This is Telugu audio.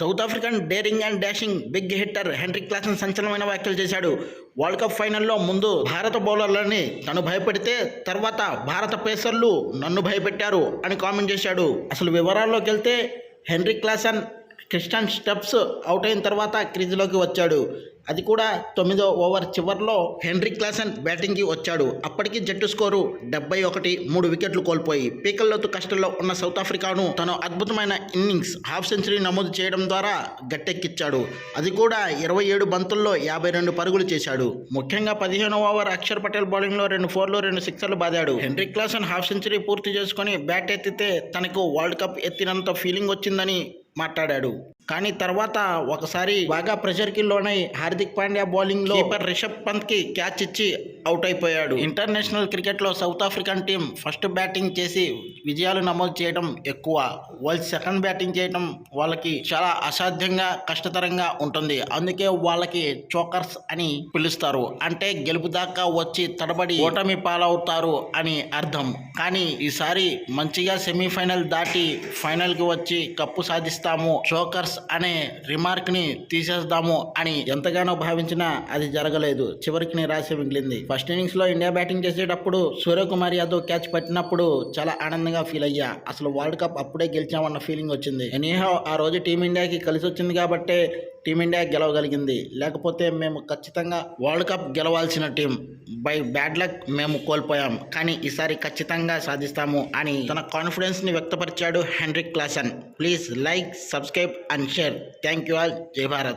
South African daring and dashing big hitter Heinrich Klaasen సంచలనమైన వ్యాఖ్యలు చేశాడు. వరల్డ్ కప్ ఫైనల్లో ముందు భారత బౌలర్లని తను భయపెడితే తర్వాత భారత పేసర్లు నన్ను భయపెట్టారు అని కామెంట్ చేశాడు. అసలు వివరాల్లోకి వెళ్తే Heinrich Klaasen Christian Stubbs out అయిన తర్వాత క్రీజ్లోకి వచ్చాడు. అది కూడా తొమ్మిదో ఓవర్ చివర్లో హెన్రీ క్లాసన్ బ్యాటింగ్కి వచ్చాడు. అప్పటికి జట్టు స్కోరు డెబ్బై ఒకటి మూడు వికెట్లు కోల్పోయి పీకల్లోతు కష్టంలో ఉన్న సౌత్ ఆఫ్రికాను తన అద్భుతమైన ఇన్నింగ్స్ హాఫ్ సెంచరీ నమోదు చేయడం ద్వారా గట్టెక్కిచ్చాడు. అది కూడా ఇరవై ఏడు బంతుల్లో యాభై రెండు పరుగులు చేశాడు. ముఖ్యంగా పదిహేను ఓవర్ అక్షర్ పటేల్ బౌలింగ్లో రెండు ఫోర్లు రెండు సిక్సర్లు బాదాడు. హెన్రీ క్లాసన్ హాఫ్ సెంచరీ పూర్తి చేసుకుని బ్యాట్ ఎత్తితే తనకు వరల్డ్ కప్ ఎత్తినంత ఫీలింగ్ వచ్చిందని మాట్లాడాడు. కానీ తర్వాత ఒకసారి బాగా ప్రెషర్కి లోనై హార్దిక్ పాండ్యా బౌలింగ్లో కీపర్ రిషబ్ పంత్కి క్యాచ్ ఇచ్చి అవుట్ అయిపోయాడు. ఇంటర్నేషనల్ క్రికెట్లో South African team first batting చేసి విజయాలు నమోదు చేయడం ఎక్కువ. వాళ్ళు సెకండ్ బ్యాటింగ్ చేయడం వాళ్ళకి చాలా అసాధ్యంగా కష్టతరంగా ఉంటుంది. అందుకే వాళ్ళకి చోకర్స్ అని పిలుస్తారు. అంటే గెలుపు దాకా వచ్చి తడబడి ఓటమి పాలవుతారు అని అర్థం. కానీ ఈసారి మంచిగా సెమీఫైనల్ దాటి ఫైనల్కి వచ్చి కప్పు సాధిస్తాము చోకర్స్ అనే రిమార్క్ని తీసేద్దాము అని ఎంతగానో భావించినా అది జరగలేదు. చివరికి నిరాశ మిగిలింది. ఫస్ట్ ఇన్నింగ్స్లో ఇండియా బ్యాటింగ్ చేసేటప్పుడు సూర్యకుమార్ యాదవ్ క్యాచ్ పట్టినప్పుడు చాలా ఆనందంగా ఫీల్ అయ్యా. అసలు వరల్డ్ కప్ అప్పుడే గెలిచామన్న ఫీలింగ్ వచ్చింది. ఎనీహౌ ఆ రోజు టీమిండియాకి కలిసి వచ్చింది కాబట్టే టీమిండియా గెలవగలిగింది. లేకపోతే మేము ఖచ్చితంగా వరల్డ్ కప్ గెలవాల్సిన టీం. బై బ్యాడ్ లక్ మేము కోల్పోయాం. కానీ ఈసారి ఖచ్చితంగా సాధిస్తాము అని తన కాన్ఫిడెన్స్ని వ్యక్తపరిచాడు Heinrich Klaasen. Please like subscribe and share. Thank you all. Jai Bharat.